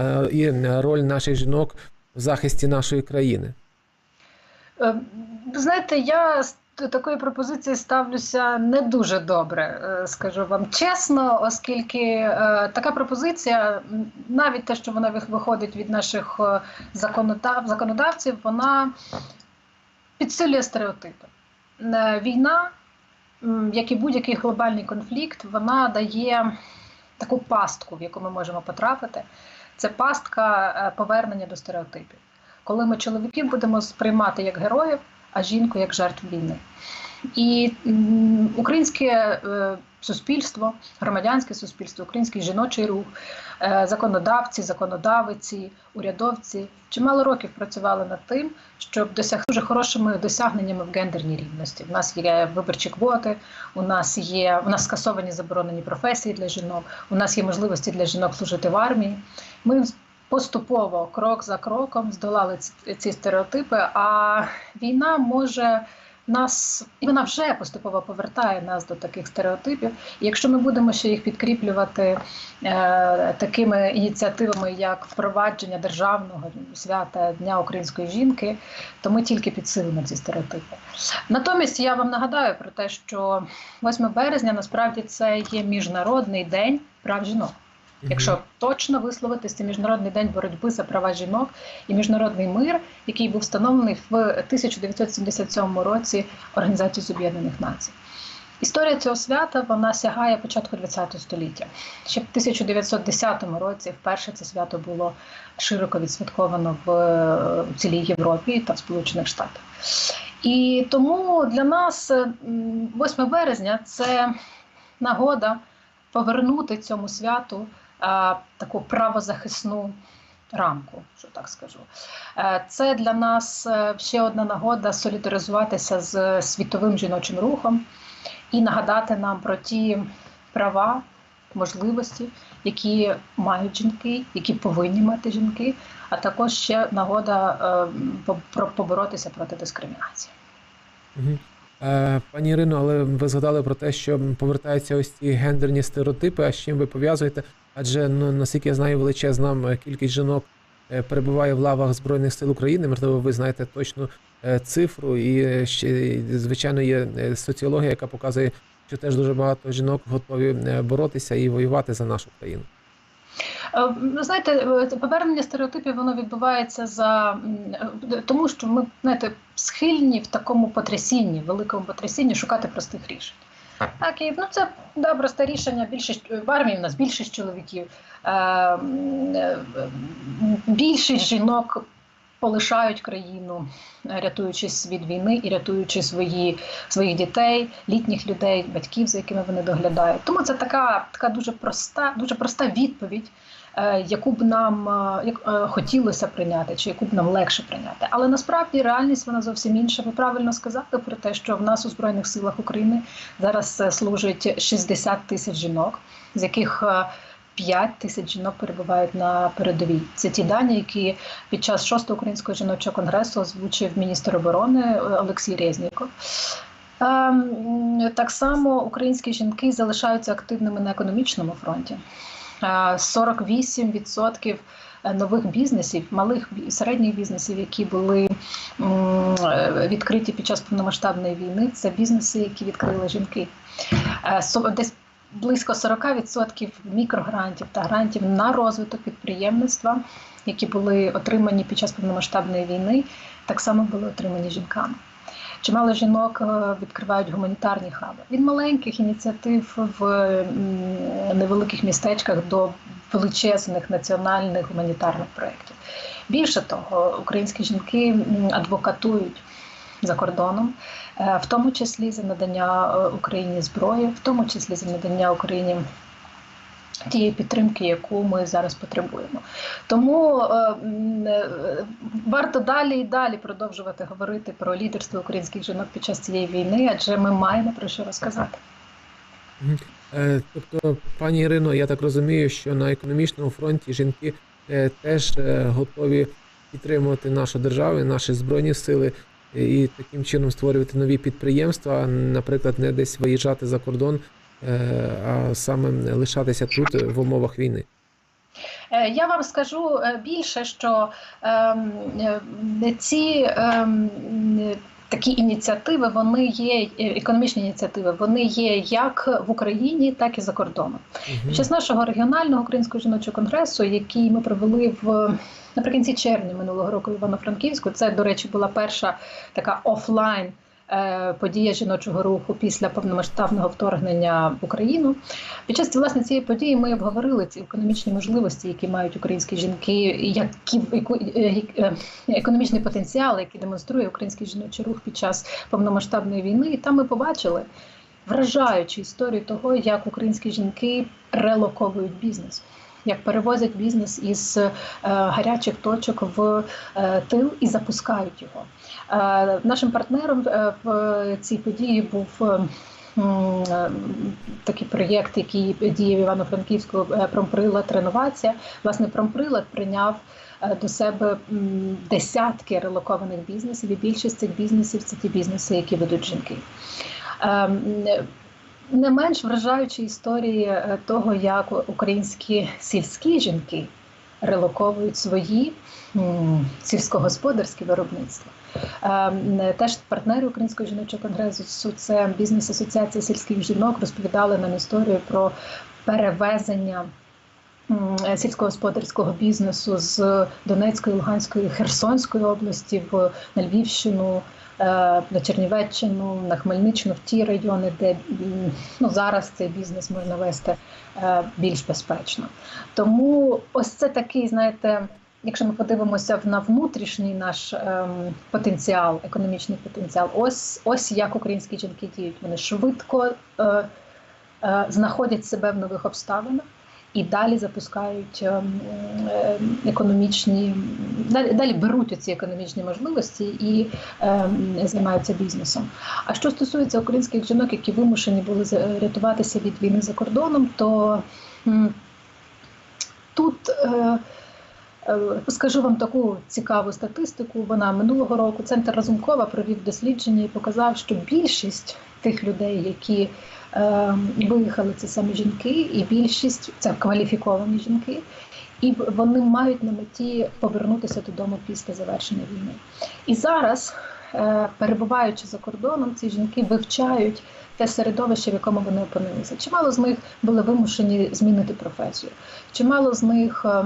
е, і роль наших жінок в захисті нашої країни? Е, Знаєте, я з такої пропозиції ставлюся не дуже добре, е, скажу вам чесно, оскільки е, така пропозиція, навіть те, що вона виходить від наших е, законодавців, вона підсилює стереотипи. Е, Війна, як і будь-який глобальний конфлікт, вона дає таку пастку, в яку ми можемо потрапити. Це пастка е, повернення до стереотипів коли ми чоловіків будемо сприймати як героїв, а жінку як жертв війни. І українське е, суспільство, громадянське суспільство, український жіночий рух, е, законодавці, законодавиці, урядовці чимало років працювали над тим, щоб досягти дуже хорошими досягненнями в гендерній рівності. У нас є виборчі квоти, у нас є у нас скасовані заборонені професії для жінок, у нас є можливості для жінок служити в армії. Ми поступово, крок за кроком, здолали ці, ці стереотипи. А війна може нас, і вона вже поступово повертає нас до таких стереотипів. І якщо ми будемо ще їх підкріплювати е, такими ініціативами, як впровадження державного свята Дня української жінки, то ми тільки підсилимо ці стереотипи. Натомість я вам нагадаю про те, що 8 березня насправді це є міжнародний день прав жінок. Якщо точно висловитись, це міжнародний день боротьби за права жінок і міжнародний мир, який був встановлений в 1977 році Організацією з Об'єднаних Націй. Історія цього свята вона сягає початку ХХ століття. Ще в 1910 році вперше це свято було широко відсвятковано в цілій Європі та в Сполучених Штатах. І тому для нас 8 березня це нагода повернути цьому святу таку правозахисну рамку, що так скажу. Е, Це для нас е, ще одна нагода солідаризуватися з світовим жіночим рухом і нагадати нам про ті права, можливості, які мають жінки, які повинні мати жінки, а також ще нагода е, поборотися проти дискримінації. Е, Пані Ірино, але ви згадали про те, що повертаються ось ці гендерні стереотипи. А з чим ви пов'язуєте? Адже ну наскільки я знаю, величезна кількість жінок е, перебуває в лавах Збройних сил України. Можливо, ви знаєте точну е, цифру, і е, ще звичайно є соціологія, яка показує, що теж дуже багато жінок готові боротися і воювати за нашу країну. Ви знаєте, повернення стереотипів воно відбувається за тому, що ми знаєте, схильні в такому потрясінні, великому потрясінні шукати простих рішень. Так, і ну це да, просте рішення. Більшість в армії в нас більшість чоловіків, е, більшість жінок полишають країну, рятуючись від війни і рятуючи свої, своїх дітей, літніх людей, батьків, за якими вони доглядають. Тому це така, така дуже проста, дуже проста відповідь, яку б нам е, як, е, хотілося прийняти, чи яку б нам легше прийняти. Але насправді реальність вона зовсім інша. Ви правильно сказали про те, що в нас у Збройних силах України зараз е, служить 60 тисяч жінок, з яких е, 5 тисяч жінок перебувають на передовій. Це ті дані, які під час 6-го українського жіночого конгресу озвучив міністр оборони е, Олексій Резніков. Ем, Так само українські жінки залишаються активними на економічному фронті. Е, 48% нових бізнесів, малих середніх бізнесів, які були е, відкриті під час повномасштабної війни, це бізнеси, які відкрили жінки. Е, Десь близько 40% мікрогрантів та грантів на розвиток підприємництва, які були отримані під час повномасштабної війни, так само були отримані жінками. Чимало жінок е, відкривають гуманітарні хаби від маленьких ініціатив в невеликих містечках до величезних національних гуманітарних проєктів. Більше того, українські жінки адвокатують за кордоном, е, в тому числі за надання е, Україні зброї, в тому числі за надання Україні тієї підтримки, яку ми зараз потребуємо. Тому е, е, варто далі і далі продовжувати говорити про лідерство українських жінок під час цієї війни, адже ми маємо про що розказати. Е, Тобто, пані Ірино, я так розумію, що на економічному фронті жінки е, теж готові підтримувати нашу державу, наші збройні сили і таким чином створювати нові підприємства, наприклад, не десь виїжджати за кордон, а саме лишатися тут е, в умовах війни. Е, Я вам скажу е, більше, що ем, е, ці ем, е, такі ініціативи, вони є е, економічні ініціативи, вони є як в Україні, так і за кордоном. Мгм. Під час нашого регіонального українського жіночого конгресу, який ми провели в наприкінці червня минулого року в Івано-Франківську, це, до речі, була перша така офлайн. Е, Подія жіночого руху після повномасштабного вторгнення в Україну. Під час власне цієї події ми обговорили ці економічні можливості, які мають українські жінки, які е, е, економічний потенціал, який демонструє український жіночий рух під час повномасштабної війни. І там ми побачили вражаючу історію того, як українські жінки релоковують бізнес. Як перевозять бізнес із е, гарячих точок в е, тил і запускають його. Е, нашим партнером в цій події був такий проєкт, який діє в Івано-Франківську промприлад реновація. Власне, промприлад прийняв до себе десятки релокованих бізнесів, і більшість цих бізнесів це ті бізнеси, які ведуть жінки. Не менш вражаючі історії е, того, як українські сільські жінки релоковують свої сільськогосподарські виробництва. Ем, Теж партнери Українського жіночого конгресу, це бізнес-асоціація сільських жінок, розповідали нам історію про перевезення сільськогосподарського бізнесу з Донецької, Луганської, Херсонської області в на Львівщину, е, на Чернівеччину, на Хмельниччину, в ті райони, де ну, зараз цей бізнес можна вести е, більш безпечно. Тому ось це такий, знаєте. Якщо ми подивимося на внутрішній наш ем, потенціал, економічний потенціал, ось ось як українські жінки діють. Вони швидко е, е, знаходять себе в нових обставинах і далі запускають ем, е, економічні, далі, далі беруть ці економічні можливості і ем, займаються бізнесом. А що стосується українських жінок, які вимушені були рятуватися від війни за кордоном, то тут. Е, Е, Скажу вам таку цікаву статистику. Вона минулого року центр Разумкова провів дослідження і показав, що більшість тих людей, які е, виїхали, це саме жінки, і більшість це кваліфіковані жінки, і вони мають на меті повернутися додому після завершення війни. І зараз, перебуваючи за кордоном, ці жінки вивчають те середовище, в якому вони опинилися. Чимало з них були вимушені змінити професію. Чимало з них е,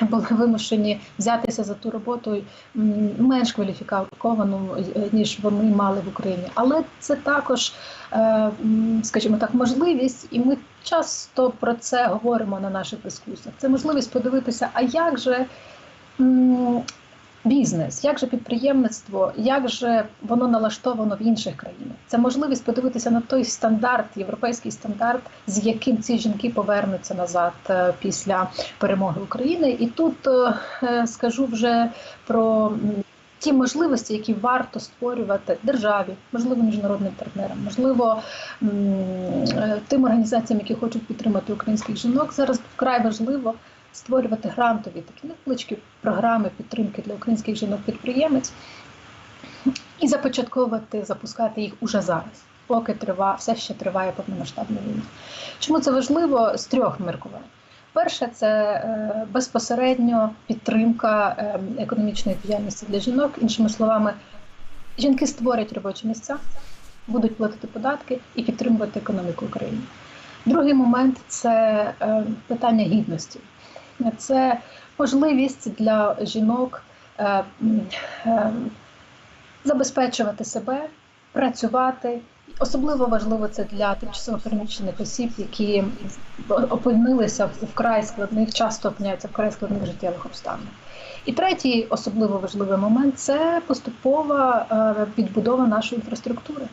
були вимушені взятися за ту роботу менш кваліфіковану, е, ніж вони мали в Україні. Але це також, е, скажімо так, можливість, і ми часто про це говоримо на наших дискусіях. Це можливість подивитися, а як же. Бізнес, як же підприємництво, як же воно налаштовано в інших країнах? Це можливість подивитися на той стандарт, європейський стандарт, з яким ці жінки повернуться назад е, після перемоги України. І тут е, е, скажу вже про ті можливості, які варто створювати державі, можливо, міжнародним партнерам, можливо, тим організаціям, які хочуть підтримати українських жінок. Зараз вкрай важливо створювати грантові такі невеличкі програми підтримки для українських жінок-підприємець і започатковувати, запускати їх уже зараз, поки трива, все ще триває повномасштабна війна. Чому це важливо з трьох міркувань? Перше, це е, безпосередньо підтримка е, економічної діяльності для жінок. Іншими словами, жінки створять робочі місця, будуть платити податки і підтримувати економіку України. Другий момент це е, питання гідності. Це можливість для жінок е, е, забезпечувати себе, працювати. Особливо важливо це для тимчасово переміщених осіб, які опинилися в вкрай складних, часто опиняються в вкрай складних життєвих обставинах. І третій особливо важливий момент це поступова е, відбудова нашої інфраструктури,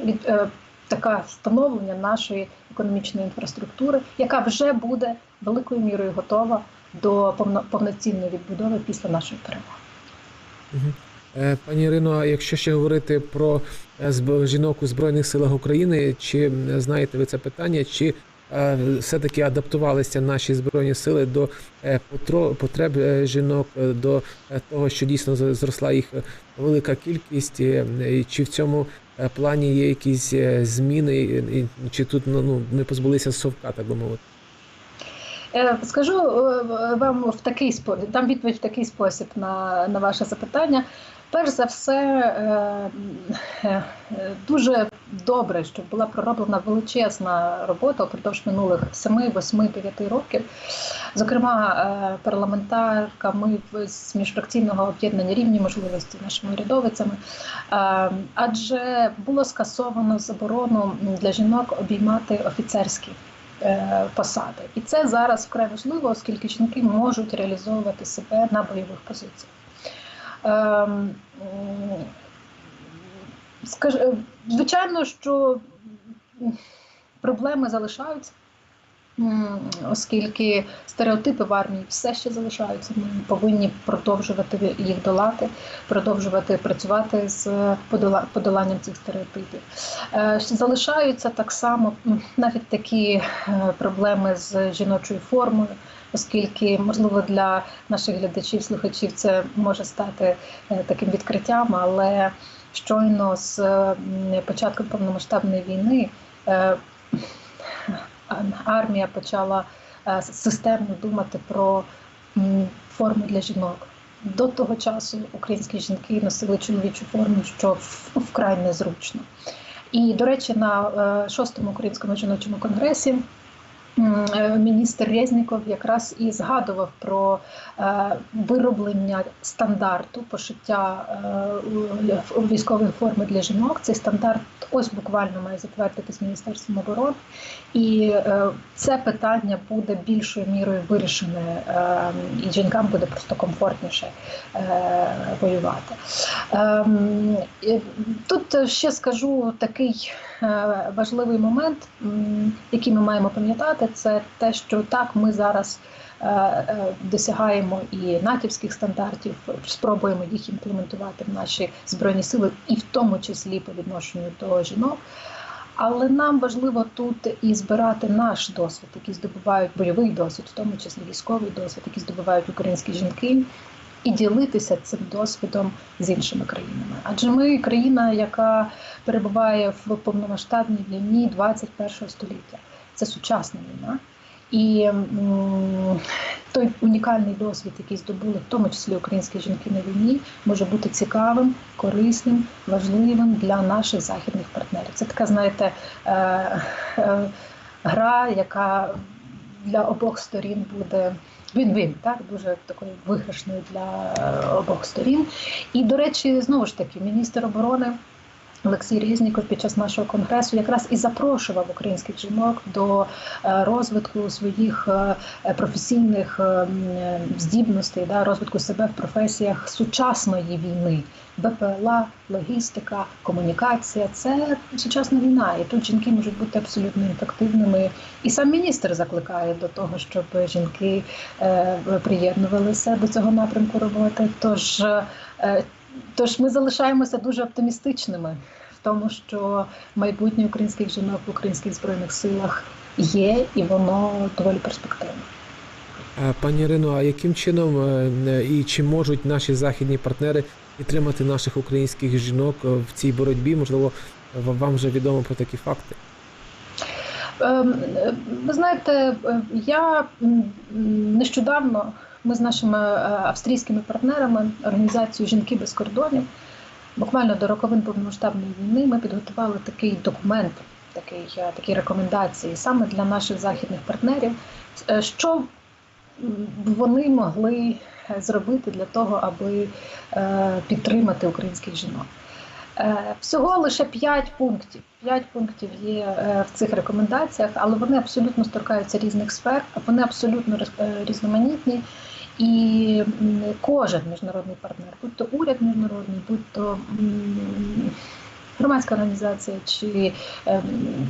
від е, таке встановлення нашої економічної інфраструктури, яка вже буде великою мірою готова до повно- повноцінної відбудови після нашої перемоги. Е, Пані Ірино, якщо ще говорити про е, жінок у Збройних силах України, чи знаєте ви це питання, чи е, все-таки адаптувалися наші збройні сили до потреб жінок, до того, що дійсно зросла їх велика кількість, чи в цьому плані є якісь е, зміни, чи тут ну, ну, ми позбулися совка, так би мовити? Е, Скажу е, вам в такий спосіб, дам відповідь в такий спосіб на, на ваше запитання. Перш за все, е, е, е, дуже добре, що була пророблена величезна робота упродовж минулих 7, 8, 9 років. Зокрема, е, парламентарками з міжфракційного об'єднання рівні можливості нашими урядовицями. Е, Адже було скасовано заборону для жінок обіймати офіцерські е, посади. І це зараз вкрай важливо, оскільки жінки можуть реалізовувати себе на бойових позиціях. Скаж- е, Звичайно, що проблеми залишаються, оскільки стереотипи в армії все ще залишаються. Ми повинні продовжувати їх долати, продовжувати працювати з подоланням цих стереотипів. Е, Залишаються так само навіть такі е, проблеми з жіночою формою. Оскільки, можливо, для наших глядачів, слухачів це може стати таким відкриттям, але щойно з м, початком повномасштабної війни е, армія почала е, системно думати про форму для жінок. До того часу українські жінки носили чоловічу форму, що вкрай незручно. І, до речі, на е, шостому українському жіночому конгресі е, міністр Резніков якраз і згадував про е, вироблення стандарту пошиття е, військової форми для жінок. Цей стандарт ось буквально має затвердитись Міністерством оборони, і е, це питання буде більшою мірою вирішене, е, і жінкам буде просто комфортніше е, воювати. Ем, Тут ще скажу такий е, важливий момент, який ми маємо пам'ятати, це те, що так ми зараз е, е, досягаємо і натівських стандартів, спробуємо їх імплементувати в наші збройні сили, і в тому числі по відношенню до жінок. Але нам важливо тут і збирати наш досвід, який здобувають бойовий досвід, в тому числі військовий досвід, який здобувають українські жінки, і ділитися цим досвідом з іншими країнами. Адже ми країна, яка перебуває в повномасштабній війні 21 століття. Це сучасна війна. І той унікальний досвід, який здобули, в тому числі українські жінки на війні, може бути цікавим, корисним, важливим для наших західних партнерів. Це така, знаєте, е, е, гра, яка для обох сторін буде він-він, так дуже такою виграшною для е, обох сторін. І, до речі, знову ж таки, міністр оборони. Олексій Різніков під час нашого конгресу якраз і запрошував українських жінок до е, розвитку своїх е, професійних е, здібностей, да, розвитку себе в професіях сучасної війни. БПЛА, логістика, комунікація це сучасна війна, і тут жінки можуть бути абсолютно ефективними. І сам міністр закликає до того, щоб жінки приєднувалися до цього напрямку роботи. Тож Тож ми залишаємося дуже оптимістичними в тому, що майбутнє українських жінок в українських збройних силах є, і воно доволі перспективне. Е, Пані Ірино, а яким чином е, і чи можуть наші західні партнери підтримати наших українських жінок е, в цій боротьбі? Можливо, вам вже відомо про такі факти? Ем, Ви знаєте, я нещодавно ми з нашими е, австрійськими партнерами, організацією Жінки без кордонів, буквально до роковин повномасштабної війни, ми підготували такий документ, такий, е, такі рекомендації саме для наших західних партнерів, е, що вони могли зробити для того, аби підтримати українських жінок. Всього лише 5 пунктів. 5 пунктів є в цих рекомендаціях, але вони абсолютно торкаються різних сфер, вони абсолютно різноманітні. І кожен міжнародний партнер, будь то уряд міжнародний, будь то громадська організація чи ем,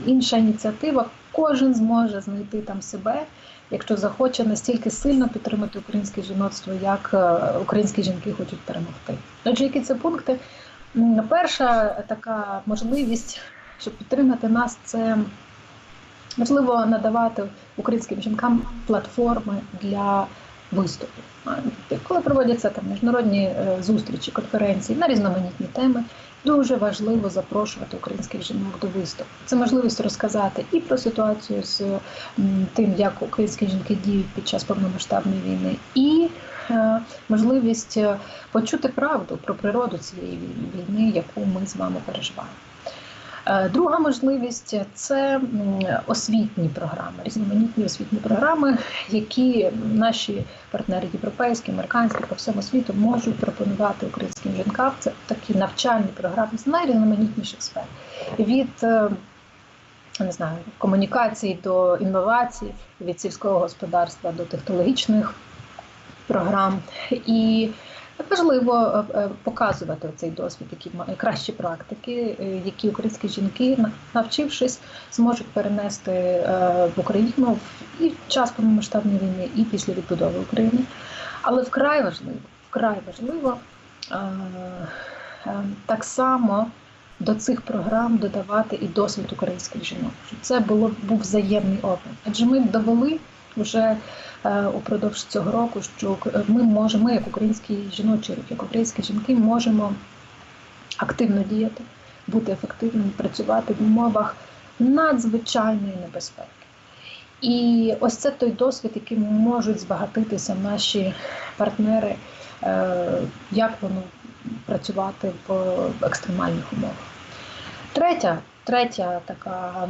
інша ініціатива, кожен зможе знайти там себе, якщо захоче настільки сильно підтримати українське жіноцтво, як е, українські жінки хочуть перемогти. Отже, які це пункти? Перша така можливість, щоб підтримати нас, це можливо надавати українським жінкам платформи для виступів. Коли проводяться там міжнародні е, зустрічі, конференції на різноманітні теми, Дуже важливо запрошувати українських жінок до виступу. Це можливість розказати і про ситуацію з тим, як українські жінки діють під час повномасштабної війни, і е, можливість е, почути правду про природу цієї війни, яку ми з вами переживаємо. Е, Друга можливість це освітні програми, різноманітні освітні програми, які наші партнери європейські, американські по всьому світу можуть пропонувати українським жінкам. Це такі навчальні програми з найрізноманітніших сфер. Від е, не знаю, комунікацій до інновацій, від сільського господарства до технологічних програм. І важливо е, е, показувати цей досвід, які кращі практики, е, які українські жінки, навчившись, зможуть перенести в Україну і в час повномасштабної війни, і після відбудови України. Але вкрай важливо, вкрай важливо так само до цих програм додавати і досвід українських жінок. Щоб це було був взаємний обмін. Адже ми довели вже е, упродовж цього року, що ми можемо, ми, як український жіночий рух, як українські жінки, можемо активно діяти, бути ефективними, працювати в умовах надзвичайної небезпеки. І ось це той досвід, яким можуть збагатитися наші партнери, е, як воно працювати в екстремальних умовах. Третя, третя така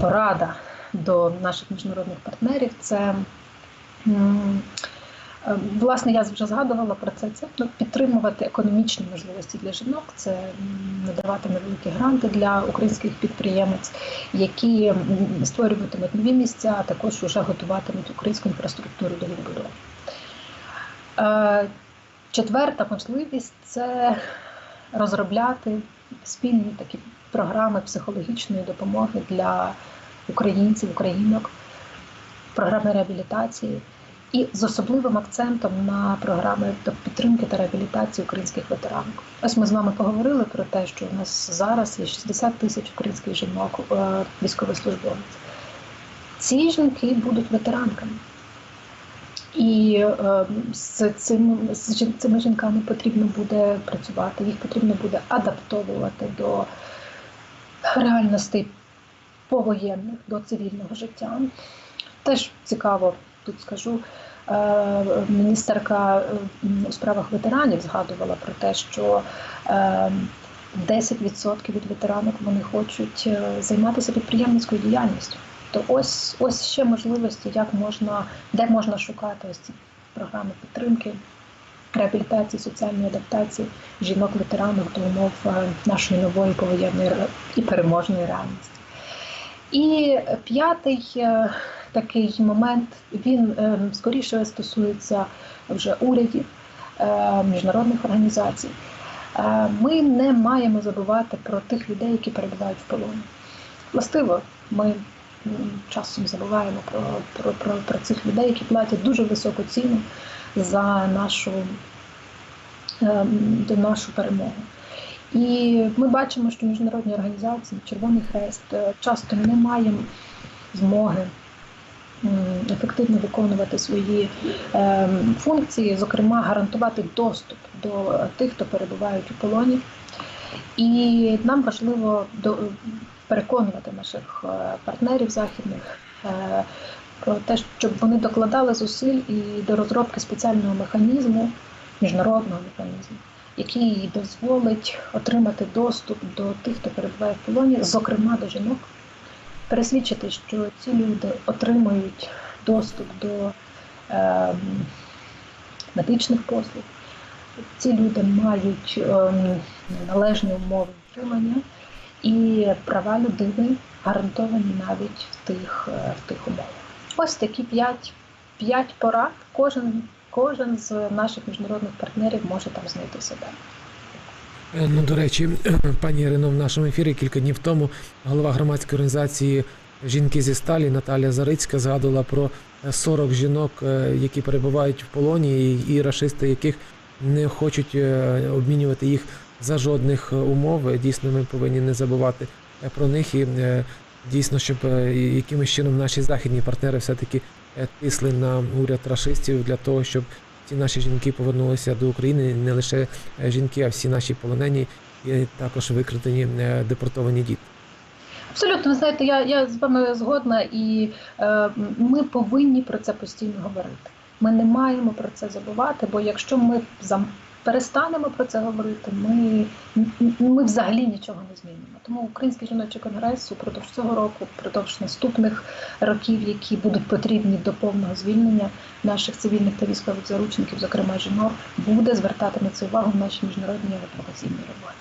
порада до наших міжнародних партнерів це. е, Власне, я вже згадувала про це. Це ну, підтримувати економічні можливості для жінок, це надавати невеликі гранти для українських підприємець, які створюватимуть нові місця, а також вже готуватимуть українську інфраструктуру до відбудови. Е, Четверта можливість це розробляти спільні такі програми психологічної допомоги для українців, українок, програми реабілітації і з особливим акцентом на програми підтримки та реабілітації українських ветеранок. Ось ми з вами поговорили про те, що у нас зараз є 60 тисяч українських жінок е, військовослужбовець. Ці жінки будуть ветеранками. І е, з, цим, з цими жінками потрібно буде працювати, їх потрібно буде адаптовувати до реальностей повоєнних, до цивільного життя. Теж цікаво, тут скажу, е, міністерка е, у справах ветеранів згадувала про те, що е, 10% від ветеранок вони хочуть е, займатися підприємницькою діяльністю. То ось ось ще можливості, як можна, де можна шукати ось ці програми підтримки, реабілітації, соціальної адаптації жінок-ветеранок до умов е, нашої нової повоєнної і переможної реальності. І п'ятий е, такий момент він е, скоріше стосується вже урядів, е, міжнародних організацій. Ми не маємо забувати про тих людей, які перебувають в полоні. Властиво, ми часом забуваємо про, про, про, про цих людей, які платять дуже високу ціну за нашу, нашу перемогу. І ми бачимо, що міжнародні організації, Червоний Хрест, е, часто не маємо змоги ефективно виконувати свої ем, функції, зокрема, гарантувати доступ до е, тих, хто перебувають у полоні. І нам важливо переконувати наших е, партнерів західних е, про те, щоб вони докладали зусиль і до розробки спеціального механізму, міжнародного механізму, який дозволить отримати доступ до тих, хто перебуває в полоні, зокрема до жінок, пересвідчити, що ці люди отримують доступ до е, медичних послуг. Ці люди мають ем, належні умови утримання і права людини гарантовані навіть в тих, е, в тих умовах. Ось такі п'ять порад. Кожен, кожен з наших міжнародних партнерів може там знайти себе. Е, Ну, до речі, пані Ірино, в нашому ефірі кілька днів тому голова громадської організації Жінки зі сталі Наталія Зарицька згадувала про е, 40 жінок, е, які перебувають в полоні, і, рашисти, яких не хочуть е, обмінювати їх за жодних е, умов. Е, Дійсно, ми повинні не забувати е, про них і е, дійсно, щоб е, якимось чином наші західні партнери все-таки е, тисли на уряд рашистів для того, щоб ці наші жінки повернулися до України, не лише е, жінки, а всі наші полонені, і також викрадені е, депортовані діти. Абсолютно, ви знаєте, я, я з вами згодна, і е, ми повинні про це постійно говорити. Ми не маємо про це забувати, бо якщо ми зам- перестанемо про це говорити, ми, ми взагалі нічого не змінимо. Тому Український жіночий конгрес упродовж цього року, впродовж наступних років, які будуть потрібні до повного звільнення наших цивільних та військових заручників, зокрема жінок, буде звертати на це увагу в нашій міжнародній адвокаційній роботі.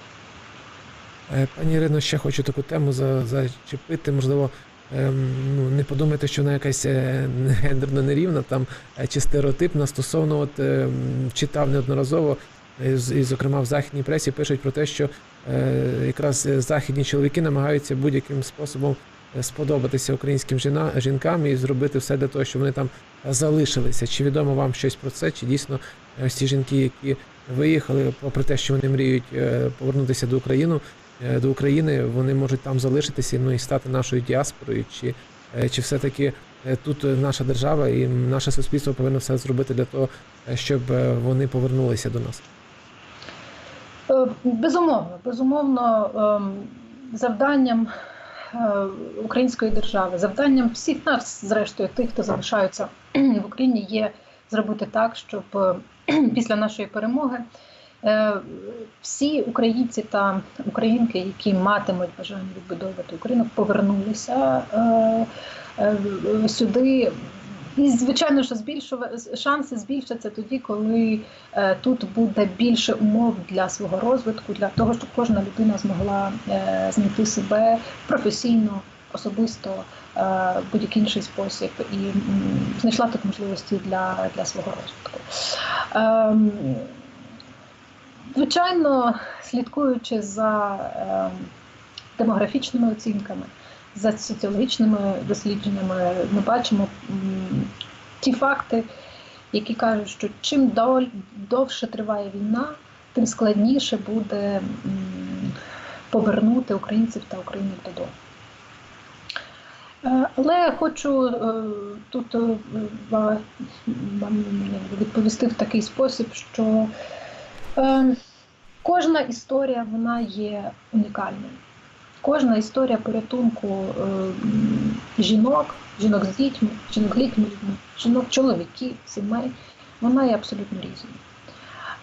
Е, Пані Ірино, ще хочу таку тему за- зачепити. Можливо, ну, не подумайте, що вона якась е, гендерно нерівна там е, чи стереотипна стосовно от ем, читав неодноразово, е, і, зокрема в західній пресі пишуть про те, що е, якраз західні чоловіки намагаються будь-яким способом сподобатися українським жіна, жінкам і зробити все для того, щоб вони там залишилися. Чи відомо вам щось про це? Чи дійсно ці жінки, які виїхали, попри те, що вони мріють повернутися до України, до України, вони можуть там залишитися ну, і стати нашою діаспорою, чи, е, чи все-таки е, тут е, наша держава і наше суспільство повинно все зробити для того, е, щоб е, вони повернулися до нас. Е, Безумовно, безумовно, ем, завданням е, української держави, завданням всіх нас, зрештою, тих, хто залишаються в Україні, є зробити так, щоб е, після нашої перемоги е, всі українці та українки, які матимуть бажання відбудовувати Україну, повернулися е, е, сюди. І, звичайно, що збільшува- шанси збільшаться тоді, коли е, тут буде більше умов для свого розвитку, для того, щоб кожна людина змогла е, знайти себе професійно, особисто, е, будь-який інший спосіб, і м, знайшла тут можливості для, для свого розвитку. Ем, Звичайно, слідкуючи за ем, демографічними оцінками, за соціологічними дослідженнями, ми бачимо ті факти, які кажуть, що чим довше триває війна, тим складніше буде повернути українців та українок додому. Е, Але хочу е, тут е, вам відповісти в такий спосіб, що кожна історія вона є унікальною. Кожна історія порятунку е, жінок, жінок з дітьми, жінок людьми, жінок, чоловіків, сімей, вона є абсолютно різною.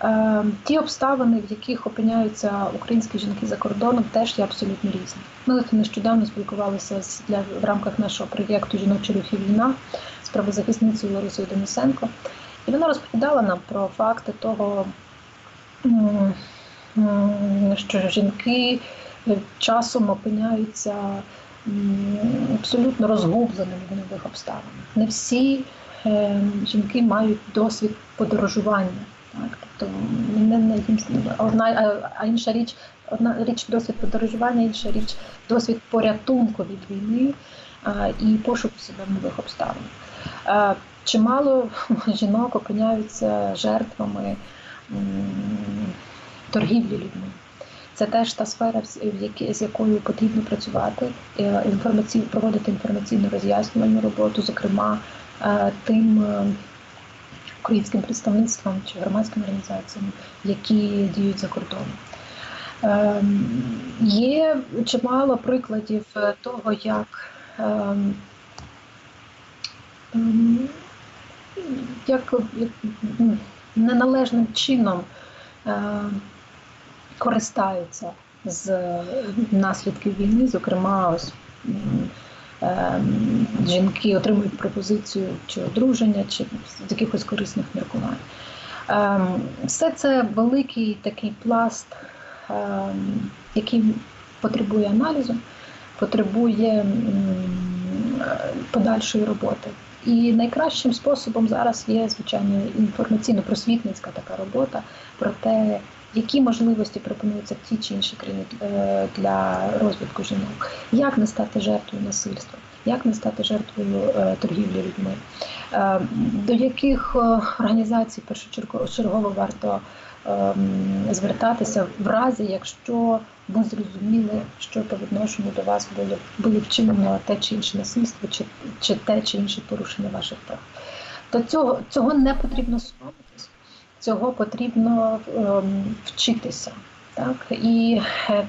Е, ті обставини, в яких опиняються українські жінки за кордоном, теж є абсолютно різні. Ми нещодавно спілкувалися з, для, в рамках нашого проєкту Жіночі рухи війна з правозахисницею Ларисою Денисенко. І вона розповідала нам про факти того, що жінки е, часом опиняються абсолютно розгубленими в нових обставинах. Не всі е, жінки мають досвід подорожування. Так, тобто не, не одна, а, а інша річ, одна річ досвід подорожування, інша річ досвід порятунку від війни а, і пошуку себе в нових обставинах. А, чимало жінок опиняються жертвами м, торгівлі людьми. Це теж та сфера, з якою потрібно працювати, е, інформаці- проводити інформаційну роз'яснювальну роботу, зокрема е, тим е, українським представництвам чи громадським організаціям, які діють за кордоном. Ем, Є чимало прикладів е, того, як, ем, ем, як, як неналежним чином користаються з наслідків війни, зокрема, ось ем, жінки отримують пропозицію чи одруження, чи з якихось корисних міркувань. Ем, Все це великий такий пласт, ем, який потребує аналізу, потребує е, подальшої роботи. І найкращим способом зараз є, звичайно, інформаційно-просвітницька така робота про те, які можливості пропонуються в тій чи іншій країні е, для розвитку жінок, як не стати жертвою насильства, як не стати жертвою е, торгівлі людьми, е, до яких організацій першочергово варто ем, звертатися в разі, якщо ви зрозуміли, що по відношенню до вас було, було вчинено те чи інше насильство, чи, чи те чи інше порушення ваших прав. До цього, цього не потрібно соромитись, цього потрібно ем, вчитися. Так і е,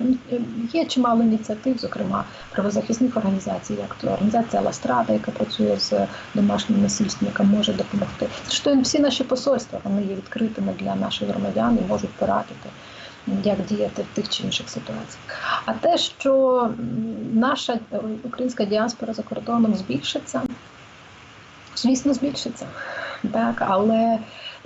є чимало ініціатив, зокрема правозахисних організацій, як то організація Ластрада, яка працює з домашнім насильством, яка може допомогти. Зрештою, всі наші посольства вони є відкритими для наших громадян і можуть порадити, як діяти в тих чи інших ситуаціях. А те, що наша українська діаспора за кордоном збільшиться, звісно, збільшиться. Так, але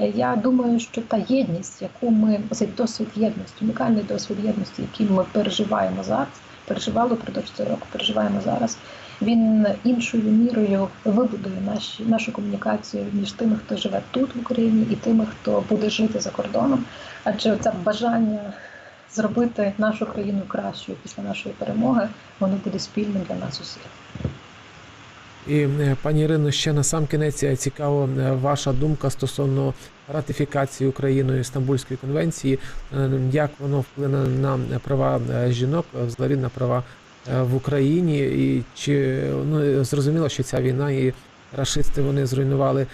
я думаю, що та єдність, яку ми цей досвід єдності, унікальний досвід єдності, який ми переживаємо зараз, переживали впродовж цього року, переживаємо зараз. Він іншою мірою вибудує наші нашу комунікацію між тими, хто живе тут в Україні, і тими, хто буде жити за кордоном. Адже це бажання зробити нашу країну кращою після нашої перемоги, воно буде спільним для нас усіх. І е, пані Ірино, ще на сам кінець е, цікаво е, ваша думка стосовно ратифікації Україною Стамбульської конвенції, як воно вплине на права жінок, взагалі на права в Україні, і чи ну зрозуміло, що ця війна і рашисти вони зруйнували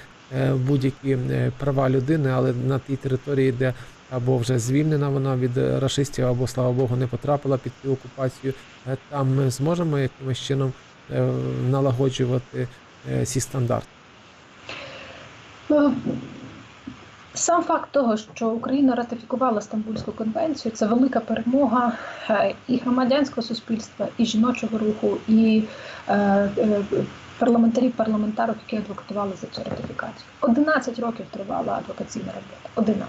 будь-які права людини, але на тій території, де або вже звільнена вона від рашистів, або слава Богу, не потрапила під окупацію. Там ми зможемо якимось чином налагоджувати е, ці стандарти. Ну, Сам факт того, що Україна ратифікувала Стамбульську конвенцію, це велика перемога е, і громадянського суспільства, і жіночого руху, і е, е, парламентарів, парламентарок, які адвокатували за цю ратифікацію. 11 років тривала адвокаційна робота. 11.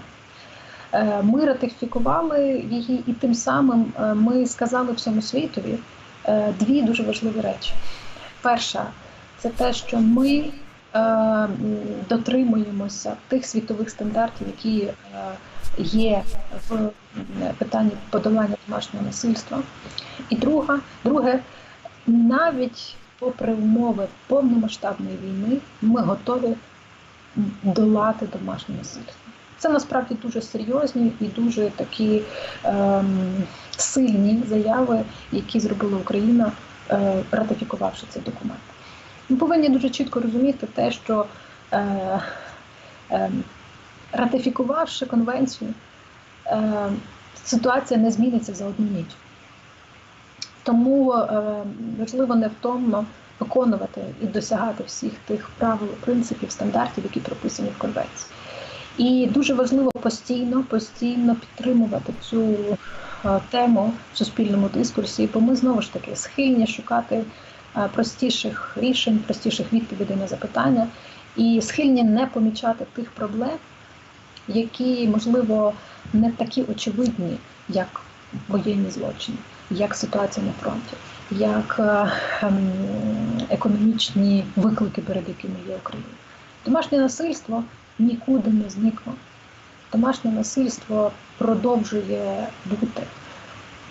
Е, Ми ратифікували її, і тим самим е, ми сказали всьому світові е, дві дуже важливі речі. Перша це те, що ми е, дотримуємося тих світових стандартів, які е, є в питанні подолання домашнього насильства. І друга, друге, навіть попри умови повномасштабної війни, ми готові долати домашнє насильство. Це насправді дуже серйозні і дуже такі ем, сильні заяви, які зробила Україна, е, ратифікувавши цей документ. Ми повинні дуже чітко розуміти те, що е, е, ратифікувавши конвенцію, е, ситуація не зміниться за одну ніч. Тому е, важливо невтомно виконувати і досягати всіх тих правил, принципів, стандартів, які прописані в конвенції. І дуже важливо постійно, постійно підтримувати цю е, тему в суспільному дискурсі, бо ми знову ж таки схильні шукати е, простіших рішень, простіших відповідей на запитання, і схильні не помічати тих проблем, які можливо не такі очевидні, як воєнні злочини, як ситуація на фронті, як е, ем, економічні виклики, перед якими є Україна. Домашнє насильство нікуди не зникло. Домашнє насильство продовжує бути.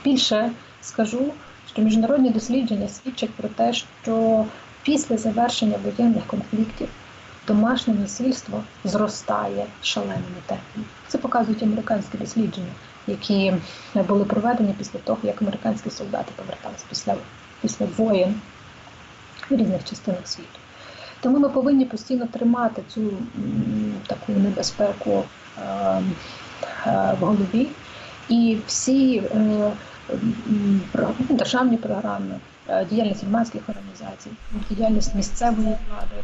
Більше скажу, що міжнародні дослідження свідчать про те, що після завершення воєнних конфліктів домашнє насильство зростає шаленими темпами. Це показують американські дослідження, які були проведені після того, як американські солдати поверталися після, після воєн в різних частинах світу. Тому ми повинні постійно тримати цю таку небезпеку е, е, в голові. І всі е, ну, державні програми, діяльність громадських організацій, діяльність місцевої влади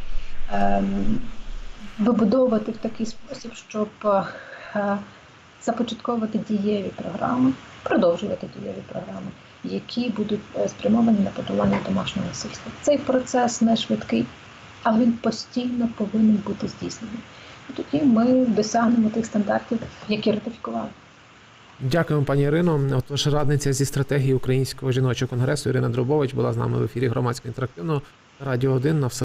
вибудовувати в такий спосіб, щоб започатковувати дієві програми, продовжувати дієві програми, які будуть спрямовані на подолання домашнього насильства. Цей процес не швидкий, але він постійно повинен бути здійснений. І тоді ми досягнемо тих стандартів, які ратифікували. Дякуємо, пані Ірино. Отож, радниця зі стратегії Українського жіночого конгресу Ірина Дробович була з нами в ефірі громадського інтерактивного радіо 1 на все.